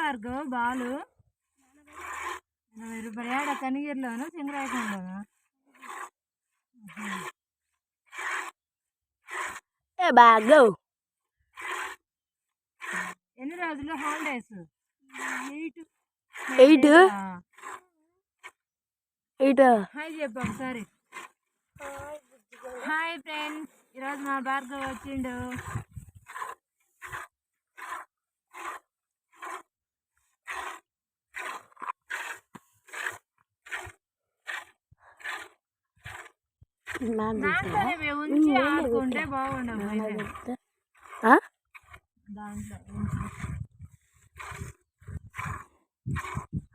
భార్గవ్ బాలు. ఎనభై రూపాయలు. ఏడ? కనిగిరిలోను సింగరాయకొండలోను ఏ బాగవ్ ఎన్ని రోజులు holidays? Eight. Eight eight? Hi చెప్పు ఒకసారి. Hi friends. ఈరోజు మా భార్గవ్ వచ్చిండు.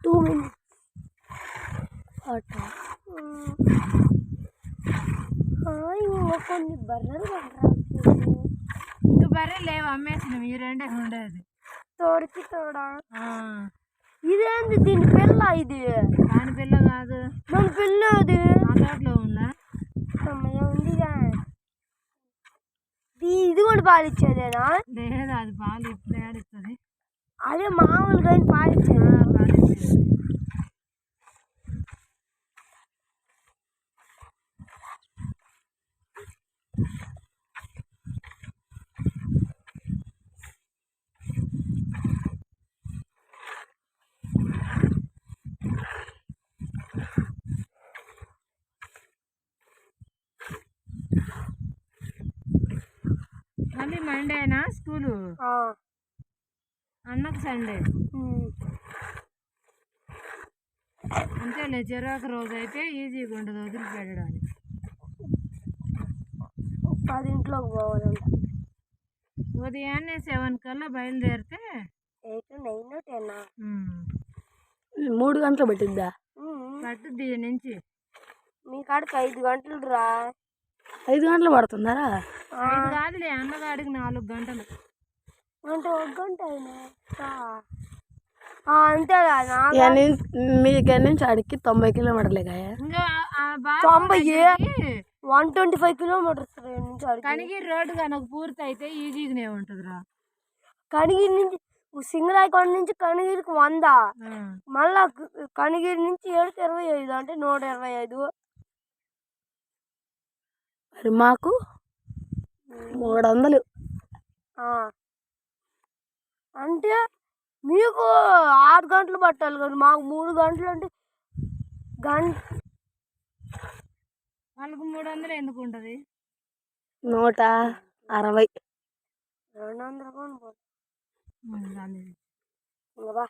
టూ మినిట్స్ కొన్ని బర్రెలు ఇంక బర్రె లేవు అమ్మేసినాం ఈ రెండే ఉండేది. తోడికి తోడా? ఇదేంది దీని పిల్ల ఇది? దాని పిల్ల కాదు. మన పిల్ల అది? మా తోటలో ఉందా? ఉందిగా ఇది- కూడా పాలిచ్చేదేనా? లేదు అది పాలు ఏడిస్తుంది అదే మామూలుగా పాలిచ్చేది పాలిచ్చేది మళ్ళీ మండేనా స్కూలు? ఆ, అన్నకు సండే ఉమ్. అంతేలే చెరొక రోజు అయితే ఈజీగా ఉండదు వదిలిపెట్టడానికి పదింట్లోకి పోవాలంట. ఉదయాన్నే సెవెన్ కల్లా బయలుదేరితే? Eight nine ten? మూడు గంటలు పట్టిద్దా? పట్టుద్ది నుంచి. మీ కాడికి ఐదు గంటలు రా. ఐదు గంటలు పడుతుందారా కాదులే అన్నగాడికి నాలుగు గంటలు. అంటే ఒక గంట అయినా? అంతే కదా మీ దగ్గర నుంచి ఆడికి తొంభై కిలోమీటర్లే బాబు తొంభై one twenty five kilometres Kanigiri road కనుక పూర్తి అయితే ఈజీగానే ఉంటుందిరా. కనిగిరి నుంచి సింగరాయకొండ నుంచి కనిగిరికి వంద. మళ్ళా కనిగిరి నుంచి ఏడుకి ఇరవై ఐదు అంటే నూట ఇరవై ఐదు. మరి మాకు మూడు వందలు అంటే మీకు ఆరు గంటలు పట్టాలి కానీ మాకు మూడు గంటలు అంటే గంట వాళ్ళకు మూడు వందలు ఎందుకు ఉంటుంది? నూట అరవై. రెండు వందలు బా.